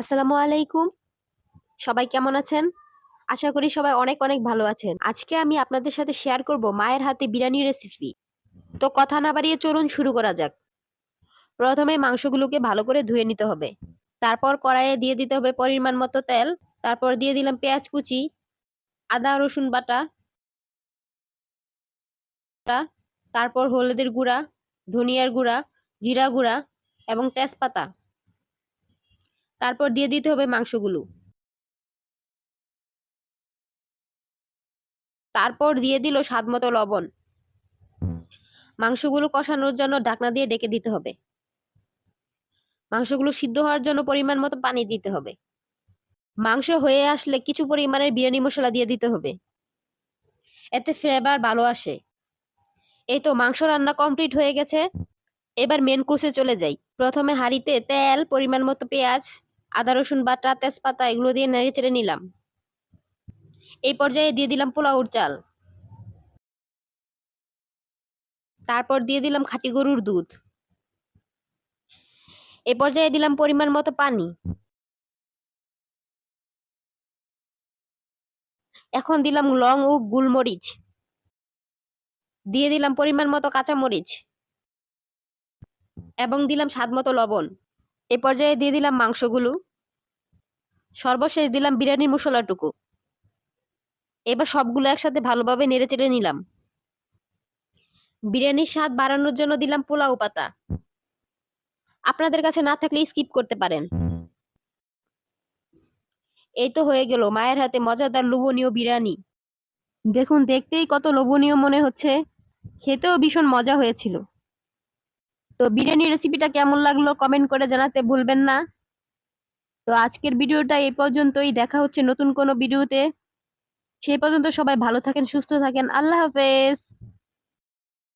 আসসালামু আলাইকুম। সবাই কেমন আছেন? আশা করি সবাই অনেক অনেক ভালো আছেন। আজকে আমি আপনাদের সাথে শেয়ার করব মায়ের হাতে বিরিয়ানি রেসিপি তো কথা না বাড়িয়ে চলুন শুরু করা যাক। প্রথমে মাংসগুলোকে ভালো করে ধুয়ে নিতে হবে। তারপর কড়াইয়ে দিয়ে দিতে হবে পরিমাণ মতো তেল। তারপর দিয়ে দিলাম পেঁয়াজ কুচি, আদা, রসুন বাটা, তারপর হলুদের গুঁড়া, ধনিয়ার গুঁড়া, জিরা গুঁড়া এবং তেজপাতা। তারপর দিয়ে দিতে হবে মাংসগুলো। তারপর দিয়ে দিল স্বাদ মতো লবণ। মাংসগুলো কষানোর জন্য ঢাকনা দিয়ে ডেকে দিতে হবে। মাংসগুলো সিদ্ধ হওয়ার জন্য পরিমাণ মতো পানি দিতে হবে। মাংস হয়ে আসলে কিছু পরিমাণের বিরিয়ানি মশলা দিয়ে দিতে হবে। এতে ফ্লেভার ভালো আসে। এই তো মাংস রান্না কমপ্লিট হয়ে গেছে। এবার মেন কোর্সে চলে যাই। প্রথমে হাঁড়িতে তেল, পরিমাণ মতো পেঁয়াজ আদা, রসুন বাটা, তেজপাতা এগুলো দিয়ে নেড়ে চেড়ে নিলাম। এই পর্যায়ে দিয়ে দিলাম পোলাউর চাল। তারপর দিয়ে দিলাম খাঁটি গরুর দুধ। এ পর্যায়ে দিলাম পরিমাণ মতো পানি। এখন দিলাম লং ও গুলমরিচ। দিয়ে দিলাম পরিমাণ মতো কাঁচামরিচ। এবং দিলাম স্বাদ মতো লবণ। এ পর্যায়ে দিয়ে দিলাম মাংসগুলো। সর্বশেষ দিলাম বিরিয়ানির মশলাটুকু। এবার সবগুলো একসাথে ভালোভাবে নেড়ে চেড়ে নিলাম। বিরিয়ানির স্বাদ বাড়ানোর জন্য দিলাম পোলাও পাতা। আপনাদের কাছে না থাকলে স্কিপ করতে পারেন। এই তো হয়ে গেল মায়ের হাতে মজাদার লোভনীয় বিরিয়ানি। দেখুন, দেখতেই কত লোভনীয় মনে হচ্ছে। খেতেও ভীষণ মজা হয়েছিল। তো বিরিয়ানি রেসিপিটা কেমন লাগল কমেন্ট করে জানাতে ভুলবেন না। তো আজকের ভিডিওটা এই পর্যন্তই। দেখা হচ্ছে নতুন কোনো ভিডিওতে। সেই পর্যন্ত সবাই ভালো থাকেন, সুস্থ থাকেন। আল্লাহ হাফেজ।